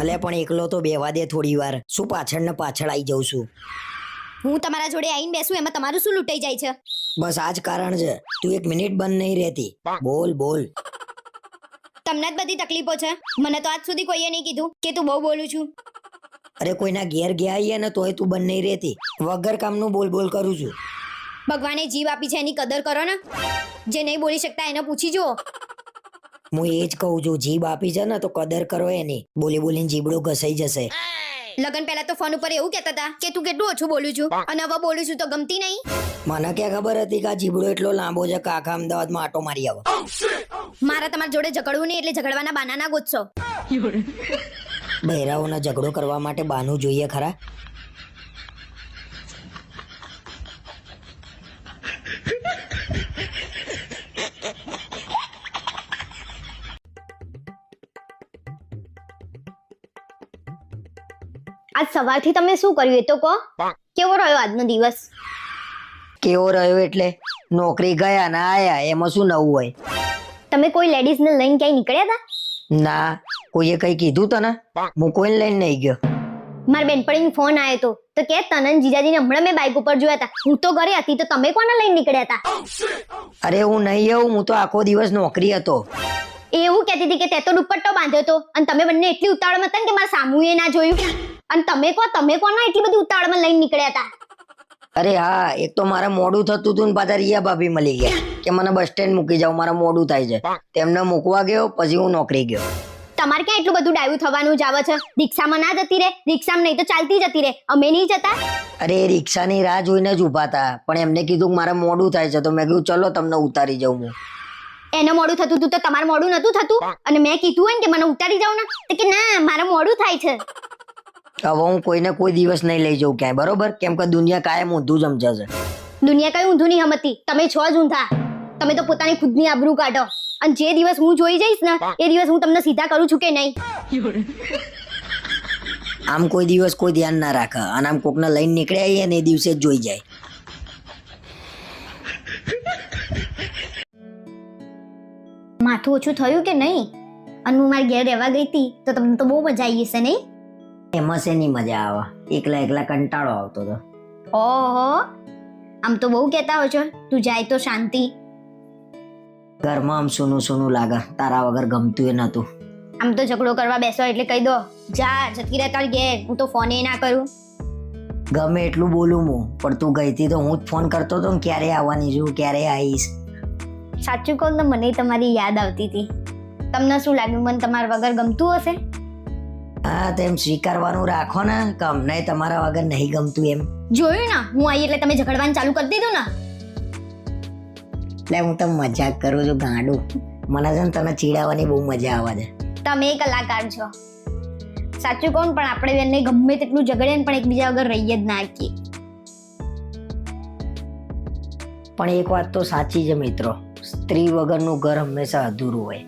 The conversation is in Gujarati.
અલ્યા પણ એકલો તો બેવા દે થોડી વાર. શું પાછળ ને પાછળ આવી જઉં છું? હું તમારા જોડે આવીને બેસું એમાં તમારું શું લૂંટાઈ જાય છે? બસ આ જ કારણ છે. તું એક મિનિટ બંધ નહીં રહેતી. બોલ બોલ. તમને જ બધી તકલીફો છે? મને તો આજ સુધી કોઈએ નહીં કીધું કે તું બહુ બોલું છું. અરે કોઈના ઘેર ગયા આવીએ ને તોય તું બંધ નહીં રહેતી. વગર કામનું બોલ બોલ કરું છું. ભગવાને જીવ આપી છે એની કદર કરો ને. જે નહીં બોલી શકતા એને પૂછી જુઓ. હું એ જ કહું છું જીભ આપી છે ને તો કદર કરો એની. બોલી બોલીને જીબડું ઘસાઈ જશે. લગન પહેલા તો ફોન ઉપર એવું કહેતા હતા કે તું કેટલું ઓછું બોલું છું અને હવે બોલું છું તો ગમતી નહીં? મને ક્યાં ખબર હતી કે આ જીબડો એટલો લાંબો છે કાકા અમદાવાદમાં આટો મારી આવો. મારા તમારા જોડે ઝઘડવું નહીં એટલે ઝઘડવાના બાનાના ગોતશો. બહેરાઓના ઝઘડો કરવા માટે બાનું જોઈએ ખરા? આજ સવારથી તમે શું કર્યું એ તો કહો. કેવો રહ્યો આજનો દિવસ? કેવો રહ્યો એટલે? નોકરી ગયા ને આયા એમાં શું નવું હોય? તમે કોઈ લેડીઝને લઈને ક્યાંય નીકળ્યા હતા ના કોઈએ કઈ કીધું તને? હું કોઈને લઈને નહીં ગયો. મારા બેનપણીનો ફોન આવ્યો તો. તો કે તનન જીજાજીને હમણાં મેં બાઇક ઉપર જોયા હતા હું તો ઘરે હતી તો તમે કોને લઈને નીકળ્યા હતા અરે હું નહીં આવું હું તો આખો દિવસ નોકરી હતો. એવું કહેતી હતી કે તે તો દુપટ્ટો બાંધ્યો હતો. અને તમે બંને એટલી ઉતાવળમાં હતા કે મારા સામુએ ના જોયું. અને તમે કો તમે કોના એટલી બધી ઉતાવળમાં લઈને નીકળ્યા હતા? અરે હા એક તો મારે મોડું થતું હતું ને પાછા રિયા ભાભી મળી ગયા કે મને બસ સ્ટેન્ડ મૂકી જાવ મારા મોડું થાય છે. તેમને મૂકવા ગયો પછી હું નોકરી ગયો. તમારે ક્યાં એટલું બધું ડાયું થવાનું જ આવે છે? રિક્ષામાં ના જતી રે રિક્ષામાં નહીં તો ચાલતી જતી રે અમે નહીં જતા? અરે રિક્ષાની રાહ જોઈને જ ઊભા હતા પણ એમને કીધું કે મારે મોડું થાય છે તો મેં કીધું ચલો તમને ઉતારી જાઉં હું. એને મોડું થતું હતું તો તમારે મોડું નતું થતું? અને મેં કીધું હોય ને કે મને ઉતારી જાવ ને તો કે ના મારે મોડું થાય છે. હવે હું કોઈને કોઈ દિવસ નહીં લઈ જઉં ક્યાંય બરોબર? કેમ કે દુનિયા કાયમ ઊંધું સમજે છે દુનિયા કઈ ઊંધું નહીં હમતી તમે છો જ ઊંધા. તમે તો પોતાની ખુદની આબરૂ કાઢો. અને જે દિવસ હું જોઈ જઈશ ને એ દિવસ હું તમને સીધા કરું છું કે નહીં? આમ કોઈ દિવસ કોઈ ધ્યાન ના રાખે. અને આમ કોકને લઈને નીકળ્યા આવીએ ને એ દિવસે જ જોઈ જાય. માથું ઓછું થયું કે નહીં? અને હું મારી ઘેર રહેવા ગઈ હતી તો તમને તો બહુ મજા આવી હશે નહીં? એમાં શેની મજા આવે. એકલા એકલા કંટાળો આવતો હતો ઓહો આમ તો બહુ કહેતા હોય છો. તું જાય તો શાંતિ. ઘરમાં આમ સૂનું સૂનું લાગે. તારા વગર ગમતું એ નતું આમ તો ઝઘડો કરવા બેસો એટલે કહી દો. જા જતી રહે તાર ઘેર. હું તો ફોને ના કરું. ગમે એટલું બોલું હું પણ તું ગઈ હતી તો હું જ ફોન કરતો હતો ક્યારે આવવાની છું ક્યારે આવીશ? સાચું કહું તો મને તમારી યાદ આવતી હતી તમને શું લાગ્યું? મને તમારા વગર ગમતું હશે? હા તેમ સ્વીકારવાનું રાખો ને કે અમને તમારા વગર નહીં ગમતું એમ. જોયું ને? હું આવી એટલે તમે ઝઘડવાનું ચાલુ કરી દીધું ને? એટલે હું તો મજાક કરું છું ગાંડું. મને છે ને તને ચીડાવવાની બહુ મજા આવે છે. તમે કલાકાર છો. સાચું કહું પણ આપણે બંને ગમે તેટલું ઝઘડે પણ એકબીજા વગર રહીએ જ ના શકીએ. પણ એક વાત તો સાચી છે મિત્રો. સ્ત્રી વગરનું ઘર હંમેશા અધૂરું હોય.